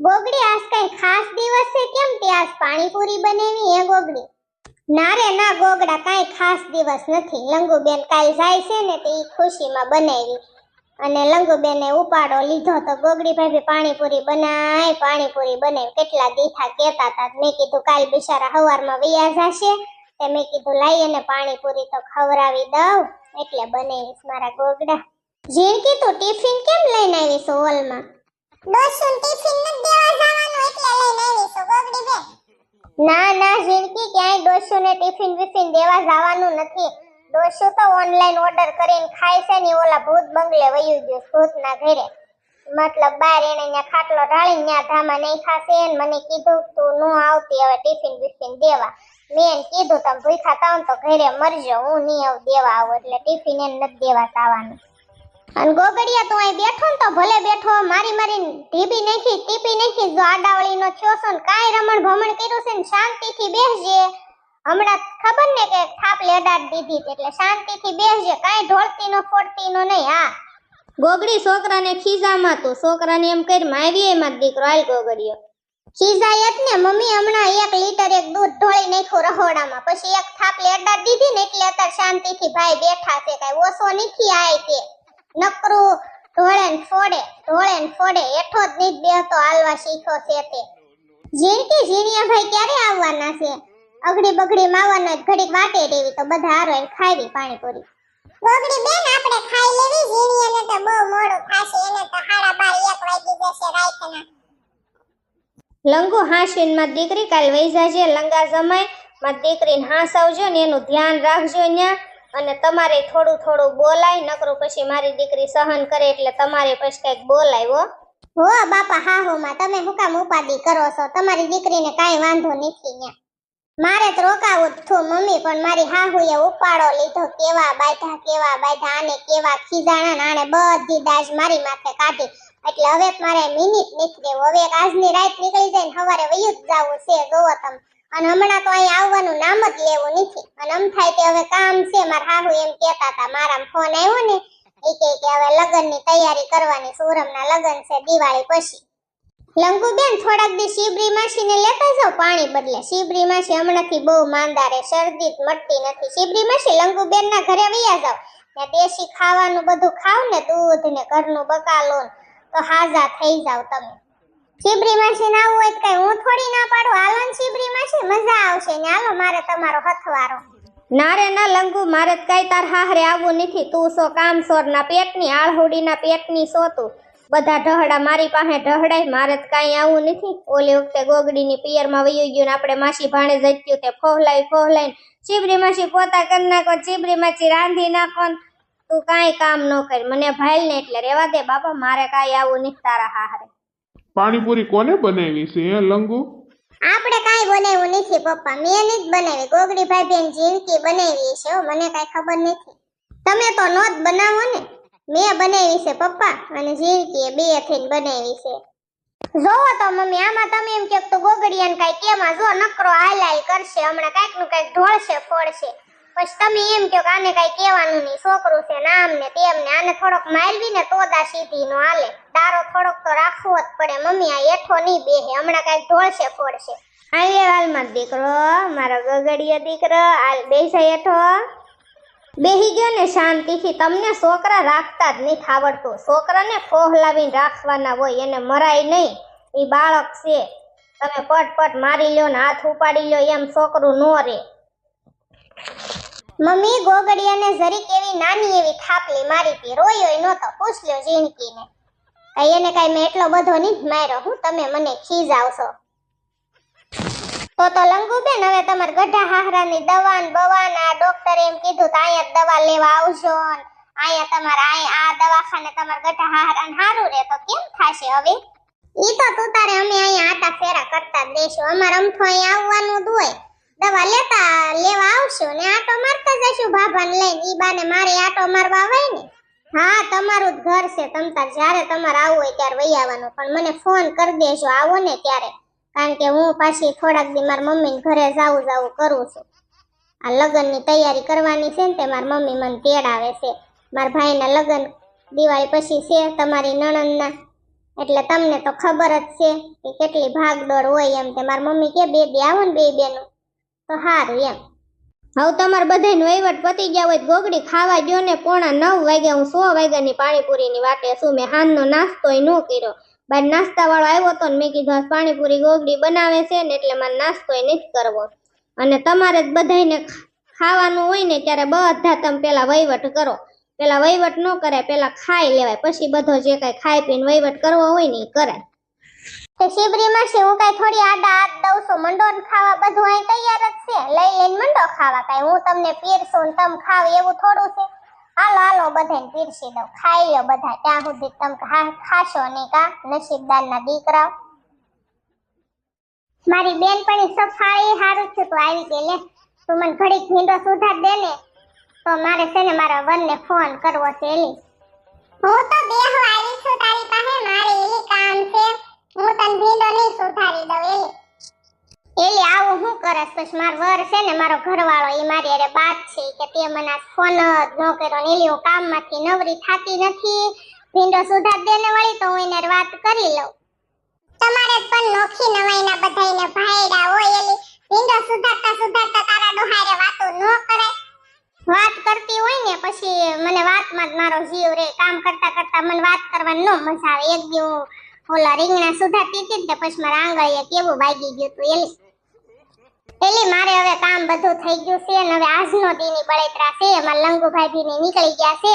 ગોગડી, આજ કઈ ખાસ દિવસ છે કેમ તે? આજ પાણીપુરી બનાવી હે ગોગડી? ના ના ગોગડા, કાંઈ ખાસ દિવસ નથી. લંગુબેન કાલ જાય છે ને તે ખુશીમાં બનાવી. અને લંગુબેને ઉપાડો લીધો તો ગોગડી ભાભી પાણીપુરી બનાય, પાણીપુરી બનાવી કેટલા દીઠા કહેતા હતા મેં કીધું, કાલ બિચારા હવારમાં વૈયા જશે. તે મેં કીધું, લાઈ અને પાણીપુરી તો ખવડાવી દઉં. એટલે બનાવીશ મારા ગોગડા. ઝીણકી કીધું ટિફિન કેમ લઈને આવીશ હોલમાં? ટિફિન ન ના ના જિંદગી ક્યાંય ડોશુને ટિફિન વિફિન દેવા જવાનું નથી. ડોશુ તો ઓનલાઈન ઓર્ડર કરીને ખાય છે ને ઓલા ભૂત બંગલે વયું ગયો ભૂતના ઘરે. મતલબ બાર એને ત્યાં ખાટલો ઢાળીને ત્યાં ધામા નહીં ખાશે ને મને કીધું તું નો આવતી, હવે ટિફિન બિફિન દેવા. મેં કીધું, તમે ભૂખા તાવ તો ઘરે મરજો, હું નહીં આવું, દેવા આવું, એટલે ટિફિન એને નથી દેવા જવાનું. અને ગોગડિયા તું અહીં બેઠો ને તો ભલે બેઠો, મારી મારી ઢીબી નાખી, ટીપી નાખી, જો આડાવળીનો થયો છો ને કાંઈ રમણ ભમણ કર્યું છે ને શાંતિથી બેસજે. હમણાં ખબર ને કે થાપ લેડાડ દીધી એટલે શાંતિથી બેસજે, કાંઈ ઢોળતી નો ફોડતી નો નહીં, હા. ગોગડી છોકરાને ખીજામાં તો છોકરાને એમ કરી માવી એમાં જ દીકરો, હાલ ગોગડીયો. ખીજાયત ને મમ્મી હમણાં એક લીટર એક દૂધ ઢોળી નાખ્યું રહોડામાં, પછી એક થાપ લેડાડ દીધી ને એટલે અત્યારે શાંતિથી ભાઈ બેઠા છે, કાંઈ ઓછો નથી આય તે નકરું ઢોળે ને ફોડે ઢોળે ને ફોડે એઠો જ નહીં બેહતો હાલવા શીખો છે તે. ઝીણકી ઝીણિયા ભાઈ ક્યારે આવવાના છે? અઘડી બગડી માવાના ઘડીક વાટે રેવી તો બધા હારો એને ખાવી પાણીપુરી. ગોગડી બેન આપણે ખાઈ લેવી ઝીણિયાને તો બહુ મોડું થાશે એને તો હાડા બાર એક વાગી જશે રાતના. લંગુ હાશીનમાં દીકરી કાલ વહી જાજે લંગા જમાયમાં દીકરીને હાસવજો ને એનું ધ્યાન રાખજો ન્યા. અને તમારે થોડું થોડું બોલાય, નકરું પછી મારી દીકરી સહન કરે એટલે તમારે પછી કંઈક બોલાય, હો. બાપા, હા, હો, માં. તમે હું કામ ઉપાદી કરો છો? તમારી દીકરીને કાંઈ વાંધો નથી ન્યા. મારે તો રોકાવું જ મમ્મી, પણ મારી હાહુએ ઉપાડો લીધો. કેવા બાધા, કેવા બાયધા અને કેવા ખીજાણા, ને આને બધી દાજ મારી માથે કાઢી. એટલે હવે મારે મિનિટ રહેવું હવે આજની રાત નીકળી જાય ને સવારે વયું જ જવું છે, જોવો અને હમણાં તો અહીં આવવાનું નામ જ લેવું નથી. અને આમ થાય કે હવે કામ છે, મારા હાહુ એમ કહેતા હતા. મારા ફોન આવ્યો ને, એ કહે કે હવે લગ્નની તૈયારી કરવાની, સુરમના લગ્ન છે, દિવાળી પછી. લંકુબેન થોડાક દી શિબરી માસીને લેતા જાવ પાણી બદલે. શિબરી માસી હમણાંથી બહુ માંદા શરદી મટતી નથી. શિબરી માસી લંકુબેનના ઘરે વૈયા જાવ ત્યાં દેશી ખાવાનું બધું ખાવ ને દૂધ ને ઘરનું બકાલો તો હાજા થઈ જાવ તમે. શિબરી માસી ના હોય તો કઈ હું થોડી ના પાડું. હાલો ને શિબરી માસી મજા આવશે ને. હાલો, મારે તમારો હથવારો. ના રે ના લંગુ, મારે કઈ તાર હાહરે આવવું નથી. તું સો કામ સોર ના પેટની, આળહુડીના પેટની સો તું. બધા ઢહડા મારી પાસે ઢહડાય, મારે કાંઈ આવું નથી. ઓલી વખતે ગોગડીની પિયરમાં વયું ગયું ને આપણે માસી ભાણે જત્યું તે ફોહલાઈ ફોહલાઈને ચીબરી માસી પોતા કરી નાખો ચીબરી માસી રાંધી નાખો તું કાંઈ કામ ન કર. મને ભાઈલ ને એટલે રેવા દે, બાપા, મારે કાંઈ આવું નથી તારા હાહરે. પાણીપુરી કોને બનાવી છે લંગુ? આપણે કાઈ બનાવ્યું નથી, પપ્પા. મેં જ બનાવી. ગોગડી ભાભી ને જીણકી બનાવી છે મને કાઈ ખબર નથી. તમે તો નોત બનાવો ને. મેં બનાવી છે, પપ્પા, અને જીણકીએ બે થઈને બનાવી છે. જોવો તો, મમ્મી, આમાં તમે એમ કે તો ગોગડિયાને કાઈ કેમાં જો નકરો હાલ હાલ કરશે, હમણાં કાંઈકનું કાંઈક ઢોળશે, ફોડશે. પછી તમે એમ કહો કે આને કાંઈ કહેવાનું નહીં. છોકરું છે ને આમ ને તેમ ને આને થોડોક મારવી ને તો દા સીધી નો હાલે. દારો થોડોક તો રાખવો જ પડે. મમ્મી, આ એઠો નહીં બેહે. હમણાં કાંઈક ઢોળશે, ફોડશે. આલે હાલમાં દીકરો, મારો ગગડીયો દીકરો, હાલ બેસા હેઠો. બેહી ગયો ને શાંતિથી. તમને છોકરા રાખતા જ નહીં આવડતું. છોકરાને ફોહલાવીને રાખવાના હોય, એને મરાય નહીં. એ બાળક છે. તમે પટ પટ મારી લ્યો ને હાથ ઉપાડી લ્યો એમ છોકરું નો રે. મમ્મી, ગોગડિયાને જરીક એવી નાની એવી થાપલી મારી હતી. રોયો નહોતો. પૂછ લ્યો ઝીણકીને કઈ એને કઈ મેં એટલો બધો નહીં માર્યો હું. તમે મને ખીજાવશો. તો તો લંગુબેન, હવે તમારે ગઢા હાહરાની દવા ને બવા આ ડોક્ટરે એમ કીધું તો અહીંયા દવા લેવા આવજો અહીંયા તમારે અહીંયા આ દવાખાને તમારે ગઢા હાહરાને સારું રે તો કેમ થશે હવે? ઈ તો તું તારે અમે અહીંયા આટા ફેરા કરતા જ દેશું અમારે અમથો અહીંયા આવવાનું જ હોય. દવા લેતા લેવા આવશું ને આટો મારતા જશું ભાભાને લઈને. ઈ બાને મારે આટો મારવા આવે ને. હા, તમારું જ ઘર છે. તમ તાર જ્યારે તમારે આવવું હોય ત્યારે વહી આવવાનું. પણ મને ફોન કરી દેજો, આવો ને ત્યારે. કારણ કે હું પાછી થોડાક દી મારા મમ્મીને ઘરે જાવું જાવું કરું છું. આ લગ્નની તૈયારી કરવાની છે ને તે મારી મમ્મી મને તેડાવે છે. મારા ભાઈના લગ્ન દિવાળી પછી છે, તમારી નણંદના. એટલે તમને તો ખબર જ છે કે કેટલી ભાગદોડ હોય એમ. તે મારી મમ્મી કે, બે દી આવો ને બે બેનું. તો સારું એમ. હવે તમારે બધાને વહીવટ પતી ગયા હોય ગોગડી ખાવા ગયો ને પોણા નવ વાગ્યા હું સો વાગ્યાની પાણીપુરીની વાટે છું. મેં હાનનો નાસ્તો ન કર્યો. બાર નાસ્તાવાળો આવ્યો હતો ને મેં કીધું પાણીપુરી ગોગડી બનાવે છે ને એટલે મારે નાસ્તો નથી કરવો. અને તમારે જ બધાને ખાવાનું હોય ને ત્યારે બધા તમે પેલા વહીવટ કરો. પેલા વહીવટ ન કરાય, પેલા ખાઈ લેવાય. પછી બધો જે કાંઈ ખાઈ પીને વહીવટ કરવો હોય ને એ કરાય. તે શિબરીમાં છે હું કઈ થોડી આડા હાથ દઉં છું? મંડો ખાવા બધું અહીં તૈયાર જ છે. લઈ લઈને મંડો ખાવા કઈ. હું તમને પીરસું ને તમે ખાવ એવું થોડું છે. હાલો હાલો, બધાને પીરસી દઉં. ખાઈ લો બધા. ત્યાં સુધી તમે ખાશો નહીં કા? નસીબદારના દીકરાઓ. મારી બેનપણી સફાઈ સારું છે. તું આવી ગઈ લે. તું મને ઘડીક ભીંડો સુધાર દે ને. તો મારે છે ને મારા વનને ફોન કરવો છે હું તો બેહવા આવી છું તારી પાસે. મારે એલી કામ છે. હું તને નહીં સુધારી દઉં, એલી. એલી, આવું હું કરસ? પછી મારો વર છે ને, મારો ઘરવાળો એ મારી અરે બાત છે, કે તે મને ફોન જ ન કર્યો ને, એલી, હું કામમાંથી નવરી થાતી નથી. ભીંડો સુધાર દે વળી તો હું એને વાત કરી લઉં. તમારે પણ નોખી નવાઈના બધાયને ભાઈડા હોય, એલી. ભીંડો સુધારતા સુધારતા તારા ડોહારે વાતો ન કરે. વાત કરતી હોય ને, પછી મને વાતમાં જ મારો જીવ રે. કામ કરતા કરતા મને વાત કરવાની ન મજા આવે. એક દી હું ઓલા રીંગણા સુધારતી હતી ને પછી મારા આંગળીએ કેવું વાગી ગયું તું, એલી. એલી, મારે હવે કામ બધું થઈ ગયું છે અને હવે આજનો દીની બળેતરા છે. મારા લંગુભાઈ ભીની નીકળી ગયા છે.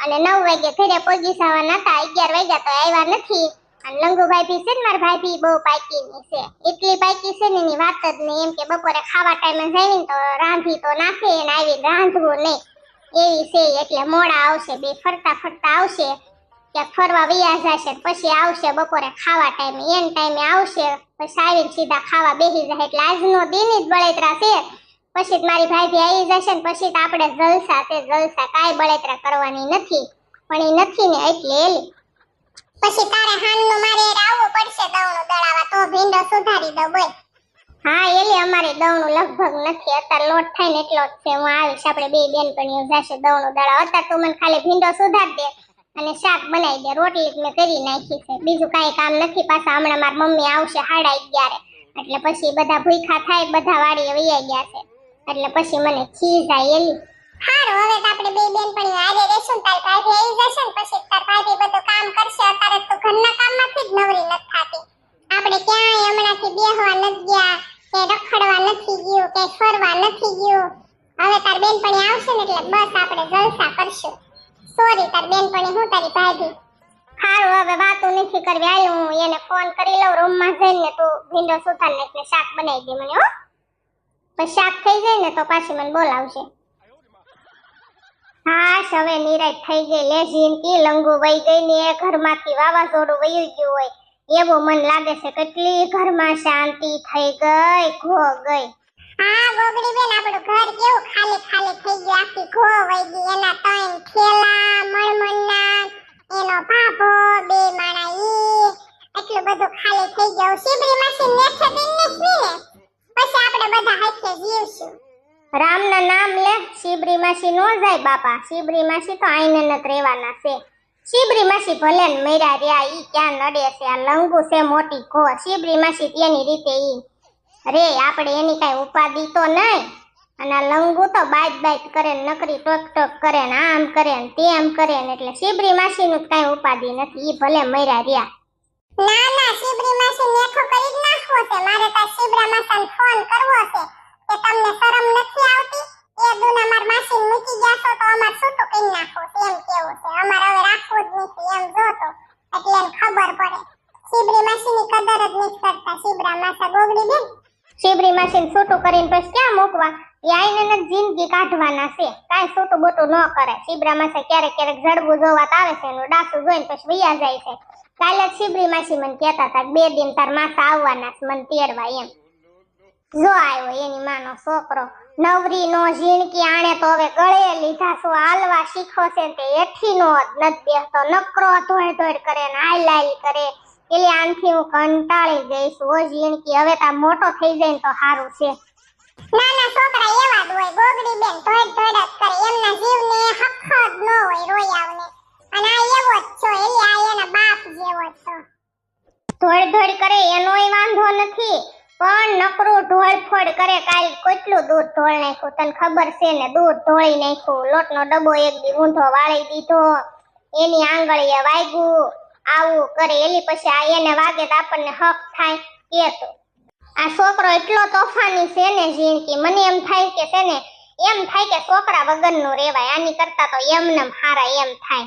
અને નવ વાગે ઘરે પહોંચી જવાના હતા. અગિયાર વાગ્યા તો આવ્યા નથી. અને લંગુભાઈ ભી છે ને મારા ભાઈ ભી બહુ પાકીની છે. એટલી પાકી છે ને એની વાત જ નહીં. એમ કે બપોરે ખાવા ટાઈમે જઈને તો રાંધી તો નાખે અને આવી રાંધવું નહીં. એવી છે એટલે મોડા આવશે, બે ફરતા ફરતા આવશે. ક્યાંક ફરવા વયા જશે પછી આવશે બપોરે ખાવા ટાઈમે એન ટાઈમે આવશે. પછી આવીને સીધા ખાવા બેસી જાય એટલે આજનો દિન જ બળેતરા છે. પછી મારી ભાઈ આવી જશે ને પછી તો આપણે જલસા છે જલસા કાંઈ બળેતરા કરવાની નથી. પણ એ નથી ને એટલે એલી. પછી તારે હાનનું મારે આવવું પડશે દવણું દળાવા તો ભીંડો સુધારી દો બોલ. હા એલી અમારે દવનું લગભગ નથી. અત્યારે લોટ થાય ને એટલો જ છે. હું આવીશ આપણે બે બેનપણીઓ જશે દવણું દળાવ અત્યારે તું મને ખાલી ભીંડો સુધાર દે. અને શાક બનાવી દે. રોટલી મેં કરી નાખી છે. બીજું કાંઈ કામ નથી. પાછા હમણાં મારી મમ્મી આવશે સાડા અગિયારે એટલે પછી બધા ભૂખા થાય, બધા વાડીએ વૈયા ગયા છે. એટલે પછી મને ખીજ આવી એલી હારું, હવે તો આપણે બે બેનપણીઓ આજે રહેશું તાર ભાભી આવી જશે ને પછી તાર ભાભી બધું કામ કરશે. અત્યારે તો ઘરના કામમાંથી જ નવરી નથી થતી. આપણે ક્યાંય હમણાંથી બેહવા નથી ગયા કે રખડવા નથી ગયું કે ફરવા નથી ગયું. હવે તાર બેનપણી આવશે ને એટલે બસ આપણે જલસા કરશું. સોરી તાર બેનપણી, હું તારી ભાભી. હારું, હવે વાતો નથી કરવી. આય હું એને ફોન કરી લઉં રૂમમાં જઈને તું ભીંડો સુથાર નાખીને શાક બનાવી દે મને, હો. પછી શાક થઈ જાય ને તો પાછી મને બોલાવશે હા હવે નિરાશ થઈ ગઈ. લે જિંદગી લંગુ વહી ગઈ ને એ ઘરમાંથી વાવાઝોડું વહી ગયું હોય. એવું મન લાગે છે, કેટલી ઘરમાં શાંતિ થઈ ગઈ, ખો ગઈ. હા ગોગડી બે માણા ઈ. એટલું બધું ખાલી થઈ પછી આપણે બધા હાથે જીવશું. રામના નામ લે, શિબરી માસી નો જાય બાપા. શિબરી માસી તો આઈને નત રહેવાના છે. શિબરી માસી ભલે ને મર્યા રહ્યા, ઈ ક્યાં નડે છે? આ લંગુ છે મોટી ઘો. શિબરી માસી તેની રીતે ઈ રે, આપણે એની કઈ ઉપાધિ તો નહીં. અને આ લંગુ તો બાજ બાઈટ કરે નકરી ટોક ટોક કરે ને આમ કરે ને તેમ કરે ને એટલે શિબરી માસી નું કઈ ઉપાધિ નથી, ઈ ભલે મર્યા રહ્યા. ના ના, શિબરી માસી નેઠો કરી જ નાખવો છે. મારે તો શિબરા માસાને ફોન કરવો છે કે તમને શરમ નથી આવતી? એ દુના માર માસી મૂકી ગયા છો તો અમાર તો કરી નાખો એમ કેવું છે? અમારે હવે રાખવું જ નથી, એમ જો તો. એટલે ખબર પડે. શિબરી માસીની કદર જ નથી કરતા. શિબરા માસા ગોગડી બેન શિબરી માસીને છૂટું કરીને પછી ક્યાં મૂકવા? એ આઈને જિંદગી કાઢવાના છે. કાંઈ છૂટું બોટું ન કરે. શિબરા માસે ક્યારેક ક્યારેક જડબું જોવાત આવે છે, એનું ડાસું જોઈને પછી વૈયા જાય છે. કાલે શિબરી માસી મને કહેતા હતા બે દિન તાર માસા આવવાના મને તેડવા એમ. જો આવ્યો એની માનો છોકરો. નવરી નો ઝીણકી આણે તો હવે ગળે લીધા શું હાલવા શીખો છે તે. એઠી નો નથી બેસતો નકરો ધોડ ધોડ કરે ને હાલ હાલ કરે. એટલે આનથી હું કંટાળી ગઈ છું. ઓ જીણકી હવે તા મોટો થઈ જાય તો સારું છે. નાના છોકરા એવા જ હોય ગોગડી બેન ધોડ ધોડ જ કરે. એમના જીવને હક જ ન હોય રોયાવને અને આ એવો જ છો એટલે આ એના બાપ જેવો જ છો. ધોળ ધોળ કરે, એનોય વાંધો નથી. પણ નકરું ઢોળ ફોડ કરે, કાલ કેટલું દૂધ ઢોળ નાખ્યું? તને ખબર છે ને, દૂધ ઢોળી નાખ્યું. લોટનો ડબ્બો એક દી ઊંધો વાળી દીધો. એની આંગળીએ વાગ્યું આવું કરે, એલી પછી આ એને વાગે તો આપણને હક થાય કે તો આ છોકરો એટલો તોફાની છે ને જીણકી મને એમ થાય કે છે ને, એમ થાય કે છોકરા વગરનું રહેવાય, આની કરતા તો એમને હારા એમ થાય.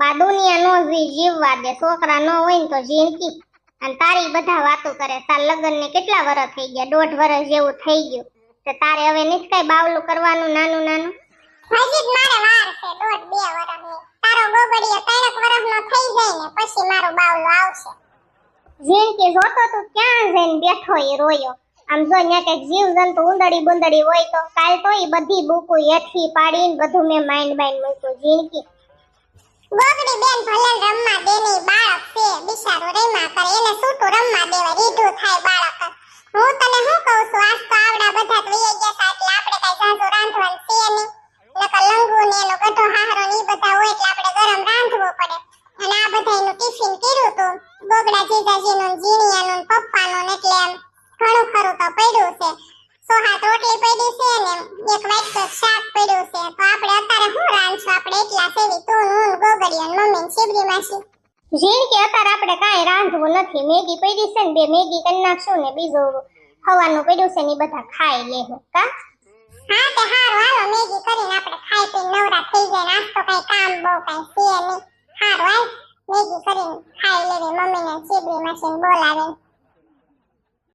આ દુનિયા નો જીવવા દે, છોકરા નો હોય ને તો જિંદગી અને તારી બધા વાતો કરે, તાર લગ્ન ને કેટલા વર્ષ થઈ ગયા, દોઢ વર્ષ જેવું થઈ ગયું. તો તારે હવે નથી કઈ બાવલું કરવાનું, નાનું નાનું? હજી જ મારે વાર છે દોઢ બે વર્ષની તારો ગોગડીયો ત્રણેક વર્ષનો થઈ જાય ને પછી મારો બાવલો આવશે. જીણકી જોતો તું ક્યાં જઈને બેઠો એ રોયો. આમ જો ન્યા કંઈક જીવ જંતુ ઉંદડી બુંદડી હોય તો કાલ તો એ બધી બુકુ હેઠી પાડીને બધું મેં માઇન્ડ માઇન્ડ મૂક્યું જીણકી ગોગડી બેન ભલે રમવા દેની બાળક છે બિચારો રેમા કરે એને સૂટું રમવા દેવા રીઢું થાય બાળક હું તને શું કહું છું આજ તો આવડા બધા તો વહી ગયા તા એટલે આપણે કઈ ઝાઝું રાંધવાનું છે નહીં નકર લંગુ ને એનો ગઢો હાહરો ને ઈ બધા હોય એટલે આપણે ગરમ રાંધવું પડે અને આ બધાયનું ટિફિન કર્યું તું ગોગડા જીજાજીનું ને જીણિયાનું ને પપ્પાનું ને એટલે એમ ઘણું ખરું તો પડ્યું છે સો હાથ રોટલી પડી છે ને એક વાટકું શાક પડ્યું છે તો આપણે અત્યારે શું રાંધશું આપણે એટલા સેવી તું ને હું ને ગોગડીયો ને મમ્મી ને શિબરી માસી. જીણ કે અતાર આપણે કાંઈ રાંધવું નથી. મેગી પડી છે ને બે મેગી કરી નાખશું ને બીજું હવાનું પડ્યું છે ને બધા ખાઈ લેવું કા? હા તે હારું. હાલો મેગી કરીને આપણે ખાઈ પી નવરા થઈ જાય આજ તો કઈ કામ બહુ કઈ છે નહીં. હારું હાલ. મેગી કરીને ખાઈ લેવી. મમ્મીને શિબરી માસીને બોલાવીને.